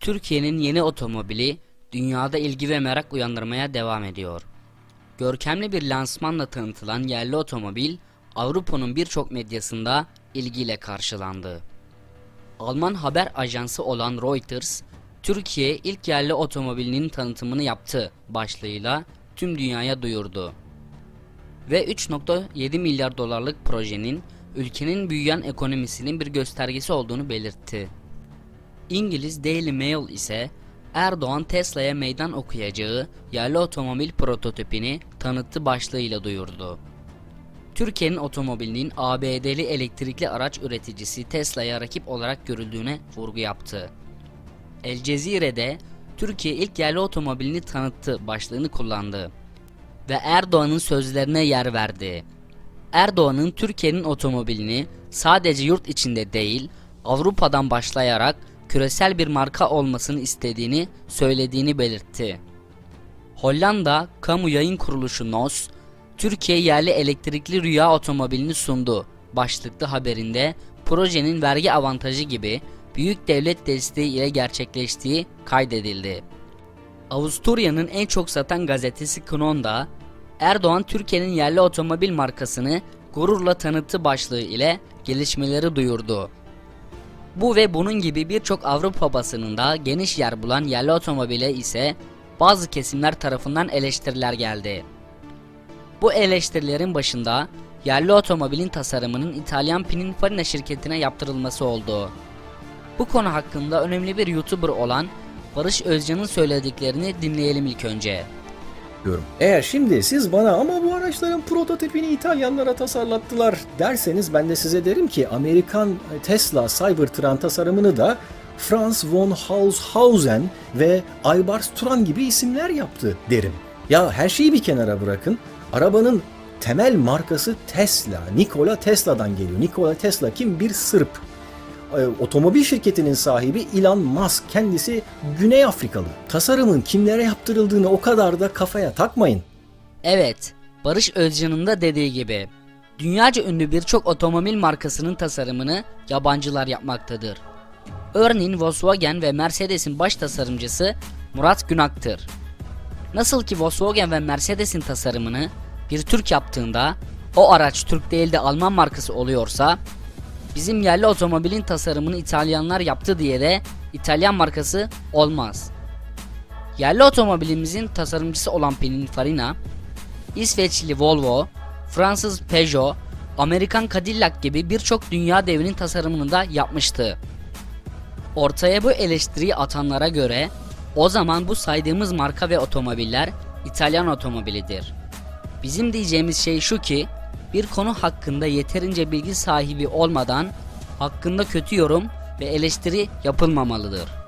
Türkiye'nin yeni otomobili dünyada ilgi ve merak uyandırmaya devam ediyor. Görkemli bir lansmanla tanıtılan yerli otomobil Avrupa'nın birçok medyasında ilgiyle karşılandı. Alman haber ajansı olan Reuters, Türkiye ilk yerli otomobilinin tanıtımını yaptı başlığıyla tüm dünyaya duyurdu. Ve 3.7 milyar dolarlık projenin ülkenin büyüyen ekonomisinin bir göstergesi olduğunu belirtti. İngiliz Daily Mail ise Erdoğan Tesla'ya meydan okuyacağı yerli otomobil prototipini tanıttı başlığıyla duyurdu. Türkiye'nin otomobilinin ABD'li elektrikli araç üreticisi Tesla'ya rakip olarak görüldüğüne vurgu yaptı. El Cezire'de Türkiye ilk yerli otomobilini tanıttı başlığını kullandı ve Erdoğan'ın sözlerine yer verdi. Erdoğan'ın Türkiye'nin otomobilini sadece yurt içinde değil Avrupa'dan başlayarak küresel bir marka olmasını istediğini söylediğini belirtti. Hollanda Kamu Yayın Kuruluşu NOS, Türkiye yerli elektrikli rüya otomobilini sundu. Başlıklı haberinde projenin vergi avantajı gibi büyük devlet desteği ile gerçekleştiği kaydedildi. Avusturya'nın en çok satan gazetesi Knon'da Erdoğan Türkiye'nin yerli otomobil markasını gururla tanıttı başlığı ile gelişmeleri duyurdu. Bu ve bunun gibi birçok Avrupa basınında geniş yer bulan yerli otomobile ise bazı kesimler tarafından eleştiriler geldi. Bu eleştirilerin başında yerli otomobilin tasarımının İtalyan Pininfarina şirketine yaptırılması oldu. Bu konu hakkında önemli bir YouTuber olan Barış Özcan'ın söylediklerini dinleyelim ilk önce. Diyorum. Eğer şimdi siz bana ama bu araçların prototipini İtalyanlara tasarlattılar derseniz ben de size derim ki Amerikan Tesla Cybertruck tasarımını da Franz von Holzhausen ve Aybars Turan gibi isimler yaptı derim. Ya her şeyi bir kenara bırakın. Arabanın temel markası Tesla. Nikola Tesla'dan geliyor. Nikola Tesla kim? Bir Sırp. E, otomobil şirketinin sahibi Elon Musk kendisi Güney Afrikalı. Tasarımın kimlere yaptırıldığını o kadar da kafaya takmayın. Evet, Barış Özcan'ın da dediği gibi dünyaca ünlü birçok otomobil markasının tasarımını yabancılar yapmaktadır. Örneğin Volkswagen ve Mercedes'in baş tasarımcısı Murat Günak'tır. Nasıl ki Volkswagen ve Mercedes'in tasarımını bir Türk yaptığında o araç Türk değil de Alman markası oluyorsa bizim yerli otomobilin tasarımını İtalyanlar yaptı diye de İtalyan markası olmaz. Yerli otomobilimizin tasarımcısı olan Pininfarina, İsveçli Volvo, Fransız Peugeot, Amerikan Cadillac gibi birçok dünya devinin tasarımını da yapmıştı. Ortaya bu eleştiriyi atanlara göre o zaman bu saydığımız marka ve otomobiller İtalyan otomobilidir. Bizim diyeceğimiz şey şu ki bir konu hakkında yeterince bilgi sahibi olmadan hakkında kötü yorum ve eleştiri yapılmamalıdır.